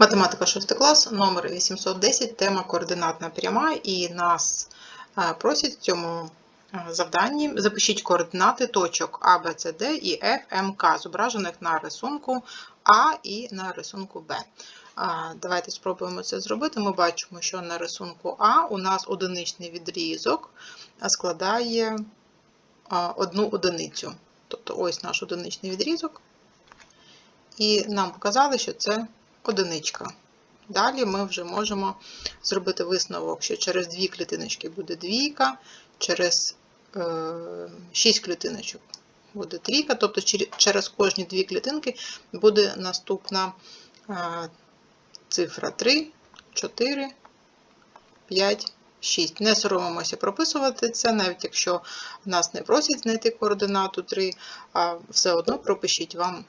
Математика 6 клас, номер 810, тема координатна пряма, і нас е, просять в цьому е, завданні запишіть координати точок А, Б, С, Д і F, М, К, зображених на рисунку А і на рисунку Б. Давайте спробуємо це зробити. Ми бачимо, що на рисунку А у нас одиничний відрізок складає одну одиницю. Тобто ось наш одиничний відрізок. І нам показали, що це одиничка. Далі ми вже можемо зробити висновок, що через дві клітиночки буде двійка, через е, 6 клітиночок буде трійка, тобто через кожні дві клітинки буде наступна е, цифра 3, 4, 5, 6. Не соромимося прописувати це, навіть якщо нас не просять знайти координату 3, а все одно пропишіть вам.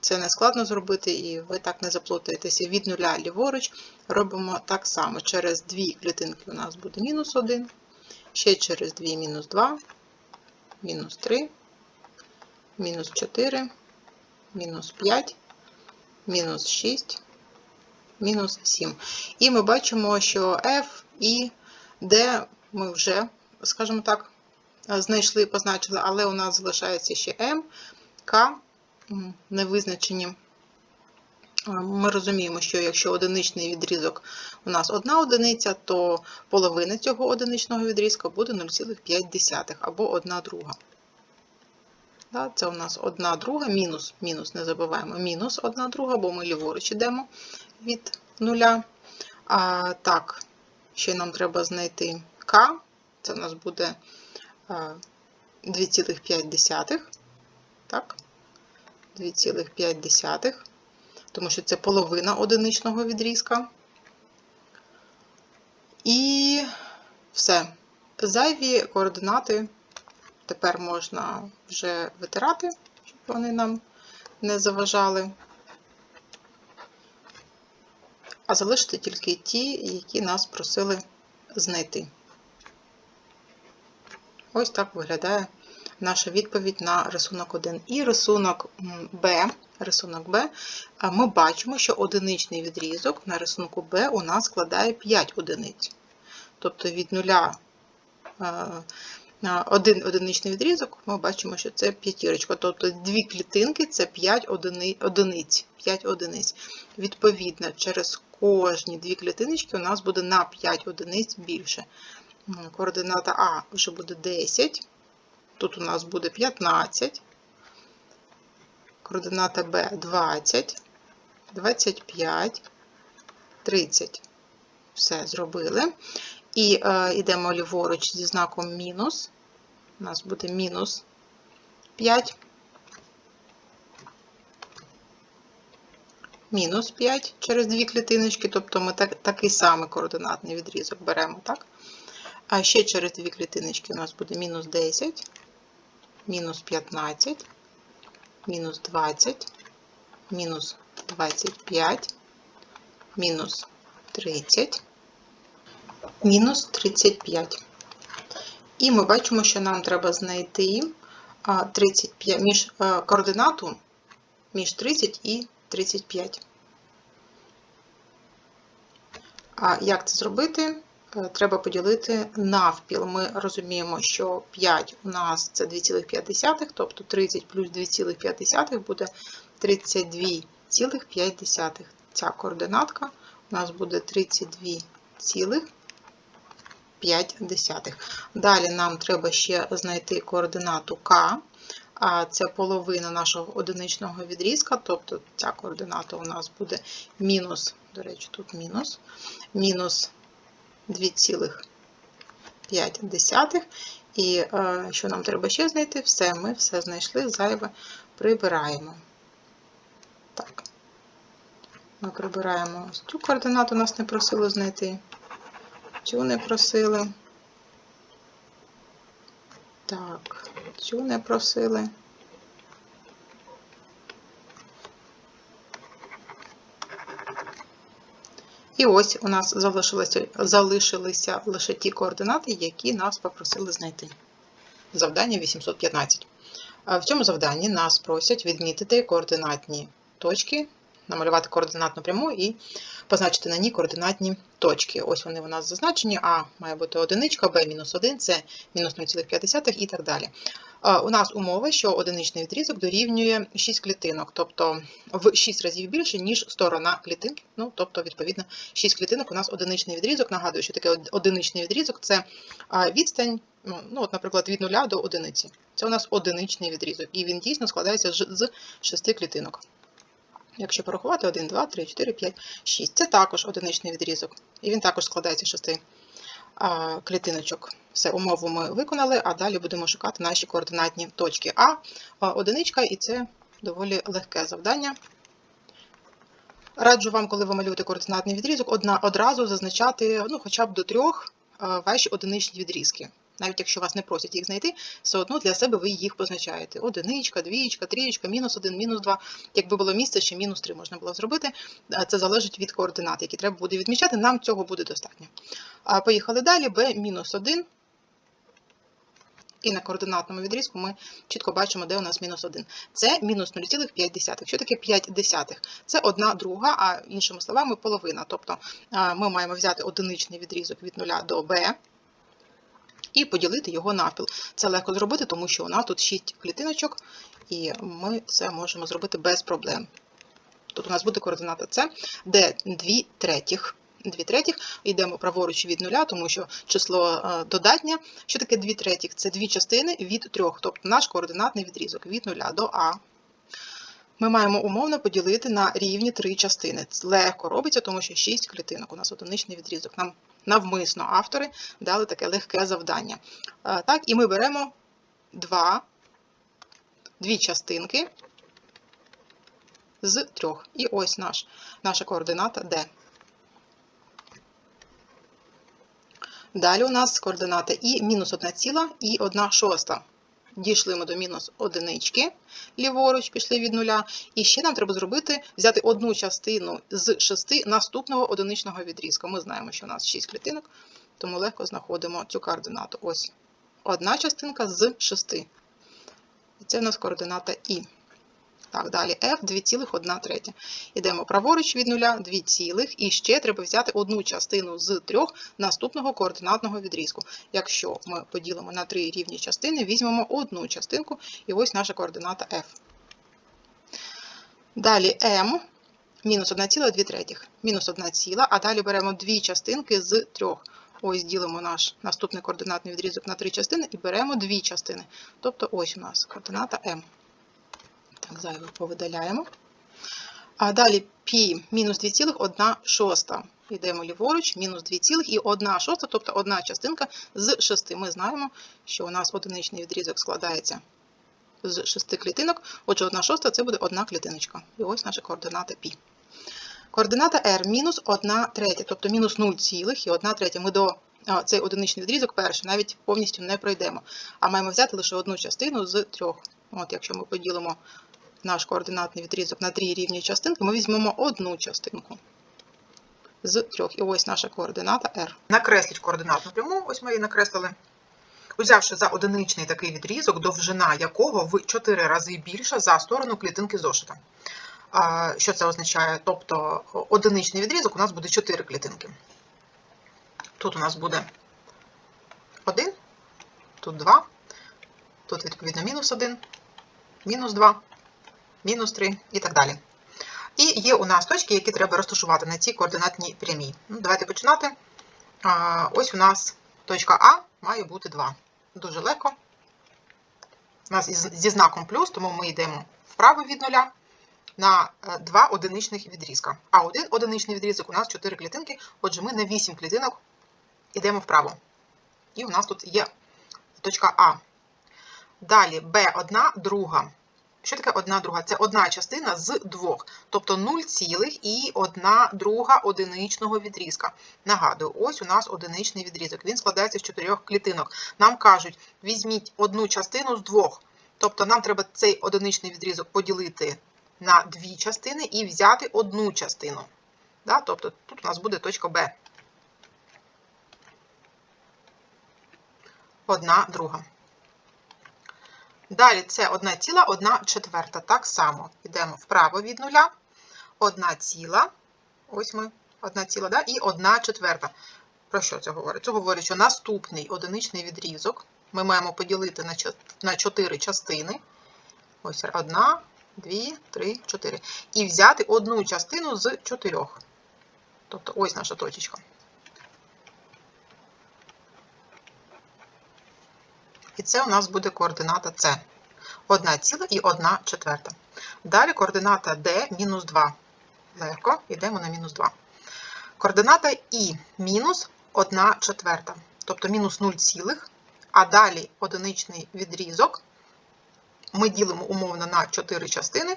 Це не складно зробити, і ви так не заплутаєтеся. Від нуля ліворуч робимо так само. Через дві клітинки у нас буде мінус 1, ще через 2 мінус 2, мінус 3, мінус 4, мінус 5, мінус 6, мінус 7. І ми бачимо, що F і D ми вже, скажімо так, знайшли, позначили, але у нас залишається ще M, K невизначені. Ми розуміємо, що якщо одиничний відрізок у нас одна одиниця, то половина цього одиничного відрізка буде 0,5 або 1 друга. Це у нас 1 друга, мінус, мінус, не забуваємо, мінус 1 друга, бо ми ліворуч йдемо від нуля. А, Так, ще нам треба знайти К, це у нас буде 2,5. Так? 2,5, тому що це половина одиничного відрізка. І все. Зайві координати тепер можна вже витирати, щоб вони нам не заважали. А залишити тільки ті, які нас просили знайти. Ось так виглядає наша відповідь на рисунок 1. І рисунок Б, рисунок Б, ми бачимо, що одиничний відрізок на рисунку Б у нас складає 5 одиниць. Тобто від нуля один одиничний відрізок, ми бачимо, що це п'ятірочка. Тобто дві клітинки це 5 одиниць. 5 одиниць. Відповідно, через кожні дві клітиночки у нас буде на 5 одиниць більше. Координата А вже буде 10. Тут у нас буде 15, координата Б 20, 25, 30. Все, зробили. І е, йдемо ліворуч зі знаком мінус. У нас буде мінус 5. Мінус 5 через дві клітиночки, тобто ми так, такий самий координатний відрізок беремо, так? А ще через дві клітиночки у нас буде мінус 10 мінус 15, мінус 20, мінус 25, мінус 30, мінус 35. І ми бачимо, що нам треба знайти 35, між координату між 30 і 35. А як це зробити? Е, треба поділити навпіл. Ми розуміємо, що 5 у нас це 2,5, тобто 30 плюс 2,5 буде 32,5. Ця координатка у нас буде 32,5. Далі нам треба ще знайти координату К. А це половина нашого одиничного відрізка, тобто ця координата у нас буде мінус, до речі, тут мінус, мінус 2,5. І е, що нам треба ще знайти? Все, ми все знайшли, зайве прибираємо. Так. Ми прибираємо цю координату, нас не просили знайти. Цю не просили. Так, цю не просили. І ось у нас залишилися, залишилися лише ті координати, які нас попросили знайти. Завдання 815. В цьому завданні нас просять відмітити координатні точки намалювати координатну пряму і позначити на ній координатні точки. Ось вони у нас зазначені, А має бути одиничка, Б мінус 1, С мінус 0,5 і так далі. Е, У нас умова, що одиничний відрізок дорівнює 6 клітинок, тобто в 6 разів більше, ніж сторона клітинки. Ну, тобто, відповідно, 6 клітинок у нас одиничний відрізок. Нагадую, що таке одиничний відрізок це відстань, ну, ну, от, наприклад, від 0 до одиниці. Це у нас одиничний відрізок, і він дійсно складається з 6 клітинок. Якщо порахувати 1, 2, 3, 4, 5, 6. Це також одиничний відрізок. І він також складається з 6 а, клітиночок. Все, умову ми виконали, а далі будемо шукати наші координатні точки. А, одиничка, і це доволі легке завдання. Раджу вам, коли ви малюєте координатний відрізок, одна, одразу зазначати ну, хоча б до трьох ваші одиничні відрізки. Навіть якщо вас не просять їх знайти, все одно для себе ви їх позначаєте. Одиничка, двічка, трієчка, мінус один, мінус два. Якби було місце, ще мінус три можна було зробити. Е, Це залежить від координат, які треба буде відмічати. Нам цього буде достатньо. Поїхали далі. b мінус 1. І на координатному відрізку ми чітко бачимо, де у нас мінус 1. Це мінус 0,5. Що таке 5 десятих? Це одна друга, а іншими словами, половина. Тобто ми маємо взяти одиничний відрізок від 0 до b і поділити його навпіл. Це легко зробити, тому що у нас тут 6 клітиночок, і ми це можемо зробити без проблем. Тут у нас буде координата С, де 2 третіх. 2 третіх, йдемо праворуч від нуля, тому що число е, додатнє. Що таке 2 третіх? Це дві частини від трьох, тобто наш координатний відрізок від нуля до А. Ми маємо умовно поділити на рівні три частини. Це легко робиться, тому що 6 клітинок. У нас одиничний відрізок. Нам навмисно автори дали таке легке завдання. Е, Так, і ми беремо два, дві частинки з трьох. І ось наш, наша координата D. Далі у нас координата І мінус 1 ціла і 1 шоста. Дійшли ми до мінус одинички, ліворуч пішли від нуля. І ще нам треба зробити, взяти одну частину з шести наступного одиничного відрізка. Ми знаємо, що у нас 6 клітинок, тому легко знаходимо цю координату. Ось одна частинка з шести. І це у нас координата І. Так, далі F 2,1 третя. Ідемо праворуч від нуля, 2 цілих, і ще треба взяти одну частину з трьох наступного координатного відрізку. Якщо ми поділимо на три рівні частини, візьмемо одну частинку, і ось наша координата F. Далі M мінус 1,2 третіх, мінус 1 ціла, а далі беремо дві частинки з трьох. Ось ділимо наш наступний координатний відрізок на три частини і беремо дві частини. Тобто ось у нас координата M. Так, зайве повидаляємо. А далі π мінус 2,1 шоста. Йдемо ліворуч, мінус 2 1 шоста, тобто одна частинка з 6. Ми знаємо, що у нас одиничний відрізок складається з 6 клітинок. Отже, 1 шоста це буде одна клітиночка. І ось наша координата π. Координата r мінус 1 третя, тобто мінус 0 цілих і 1 третя. Ми до а, цей одиничний відрізок перший навіть повністю не пройдемо. А маємо взяти лише одну частину з трьох. От, якщо ми поділимо наш координатний відрізок на три рівні частинки, ми візьмемо одну частинку з трьох. І ось наша координата R. Накресліть координатну пряму, ось ми її накреслили. Узявши за одиничний такий відрізок, довжина якого в 4 рази більша за сторону клітинки зошита. Що це означає? Тобто одиничний відрізок у нас буде 4 клітинки. Тут у нас буде 1, тут 2, тут, відповідно, мінус 1, мінус 2, мінус 3 і так далі. І є у нас точки, які треба розташувати на цій координатній прямій. Ну, давайте починати. Ось у нас точка А має бути 2. Дуже легко. У нас зі знаком плюс, тому ми йдемо вправо від нуля на е, два одиничних відрізка. А один одиничний відрізок у нас 4 клітинки, отже, ми на 8 клітинок йдемо вправо. І у нас тут є точка А. Далі Б1 друга. Що таке одна друга? Це одна частина з двох, тобто 0 цілих і одна друга одиничного відрізка. Нагадую, ось у нас одиничний відрізок. Він складається з чотирьох клітинок. Нам кажуть, візьміть одну частину з двох. Тобто нам треба цей одиничний відрізок поділити на дві частини і взяти одну частину. Да? Тобто тут у нас буде точка Б. Одна друга. Далі це 1 ціла, 1 четверта. Так само йдемо вправо від нуля. одна ціла. Ось ми, одна ціла, да? і одна четверта. Про що це говорить? Це говорить, що наступний одиничний відрізок ми маємо поділити на 4 частини. Ось одна, дві, три, чотири. І взяти одну частину з чотирьох. Тобто ось наша точечка. І це у нас буде координата С. Одна ціла і одна четверта. Далі координата D мінус 2. Легко, йдемо на мінус 2. Координата І мінус 1 четверта. Тобто мінус 0 цілих. А далі одиничний відрізок ми ділимо умовно на 4 частини.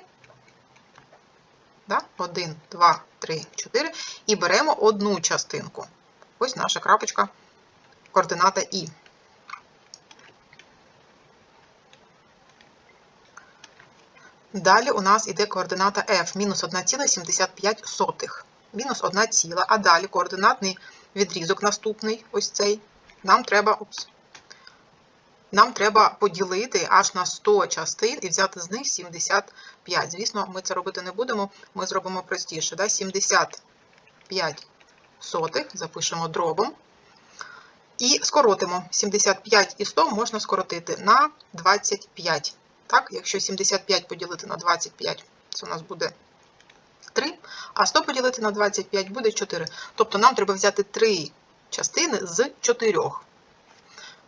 1, 2, 3, 4. І беремо одну частинку. Ось наша крапочка, координата І. Далі у нас іде координата F, мінус 1,75. Мінус 1 ціла. А далі координатний відрізок наступний, ось цей. Нам треба, опс, нам треба поділити аж на 100 частин і взяти з них 75. Звісно, ми це робити не будемо, ми зробимо простіше. Да? 75 сотих, запишемо дробом. І скоротимо. 75 і 100 можна скоротити на 25. Так, якщо 75 поділити на 25, це у нас буде 3, а 100 поділити на 25 буде 4. Тобто нам треба взяти 3 частини з 4.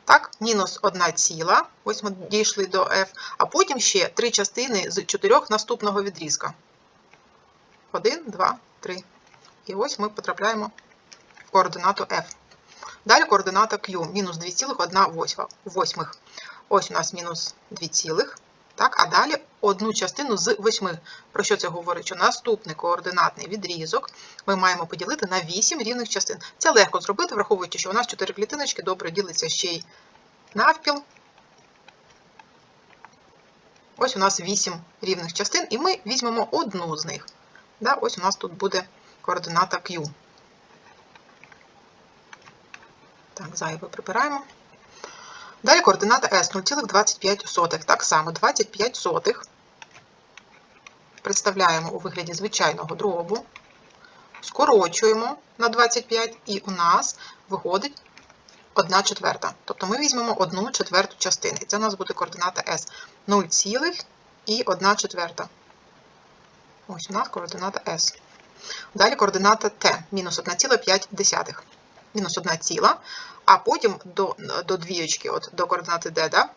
Так, мінус 1 ціла, ось ми дійшли до F, а потім ще 3 частини з 4 наступного відрізка. 1, 2, 3. І ось ми потрапляємо в координату F. Далі координата Q, мінус 2,1 Ось у нас мінус 2 цілих. Так, а далі одну частину з 8. Про що це говорить? Що наступний координатний відрізок ми маємо поділити на 8 рівних частин. Це легко зробити, враховуючи, що у нас 4 клітиночки добре ділиться ще й навпіл. Ось у нас 8 рівних частин, і ми візьмемо одну з них. Да, ось у нас тут буде координата Q. Так, зайве прибираємо. Далі координата S 0,25. Так само 25 сотих представляємо у вигляді звичайного дробу, скорочуємо на 25, і у нас виходить 1 четверта. Тобто ми візьмемо 1 четверту частину. І це у нас буде координата S 0, і 1 четверта. Ось у нас координата S. Далі координата T мінус 1,5. Мінус 1 ціла а потім до до двієчки, от до координати D, да,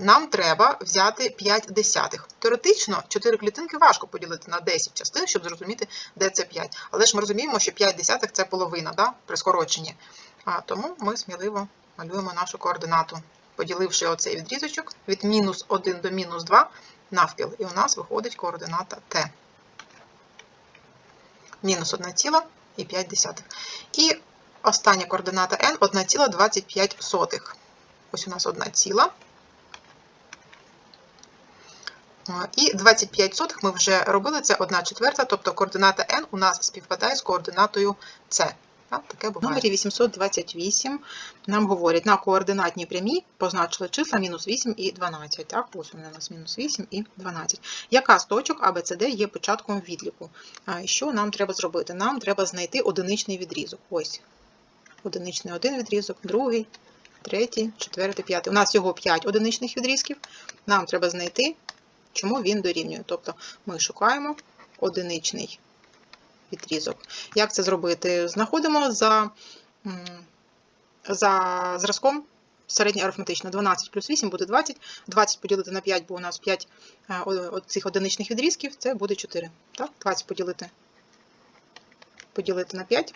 нам треба взяти 5 десятих. Теоретично 4 клітинки важко поділити на 10 частин, щоб зрозуміти, де це 5. Але ж ми розуміємо, що 5 десятих це половина да, при скороченні. А, Тому ми сміливо малюємо нашу координату, поділивши оцей відрізочок від мінус 1 до мінус 2 навпіл. І у нас виходить координата Т. Мінус 1 ціла і 5 десятих. І Остання координата n 1,25. Ось у нас 1 ціла. І 25 сотих ми вже робили, це 1 четверта, тобто координата n у нас співпадає з координатою c. Таке буває. В номері 828 нам говорять, на координатній прямій позначили числа мінус 8 і 12. Так, ось у нас мінус 8 і 12. Яка з точок А, Б, С, Д є початком відліку? Що нам треба зробити? Нам треба знайти одиничний відрізок. Ось одиничний один відрізок, другий, третій, четвертий, п'ятий. У нас всього 5 одиничних відрізків. Нам треба знайти, чому він дорівнює. Тобто ми шукаємо одиничний відрізок. Як це зробити? Знаходимо за, за зразком. Середнє арифметично 12 плюс 8 буде 20. 20 поділити на 5, бо у нас 5 цих одиничних відрізків, це буде 4. Так? 20 поділити, поділити на 5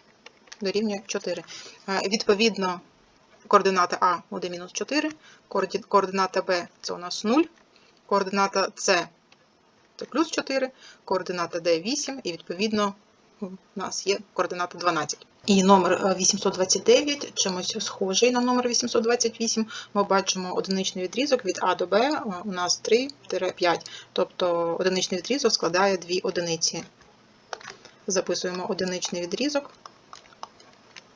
дорівнює 4. Відповідно, координата А буде мінус 4, координата Б це у нас 0, координата С це плюс 4, координата Д 8, і відповідно у нас є координата 12. І номер 829, чимось схожий на номер 828, ми бачимо одиничний відрізок від А до Б, у нас 3-5, тобто одиничний відрізок складає 2 одиниці. Записуємо одиничний відрізок.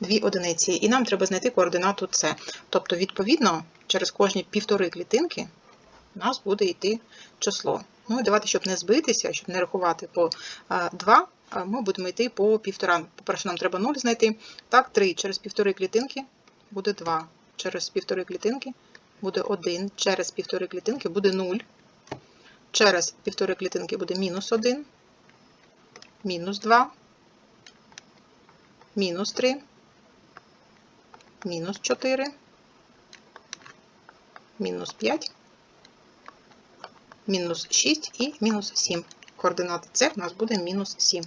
Дві одиниці, і нам треба знайти координату С. Тобто, відповідно, через кожні півтори клітинки у нас буде йти число. Ну і давайте, щоб не збитися, щоб не рахувати по 2, ми будемо йти по півтора. По-перше, нам треба 0 знайти. Так, 3 через півтори клітинки буде 2. Через півтори клітинки буде 1. Через півтори клітинки буде 0. Через півтори клітинки буде мінус 1, мінус 2, мінус 3, мінус 4, мінус 5, мінус 6 і мінус 7. Координати С у нас буде мінус 7.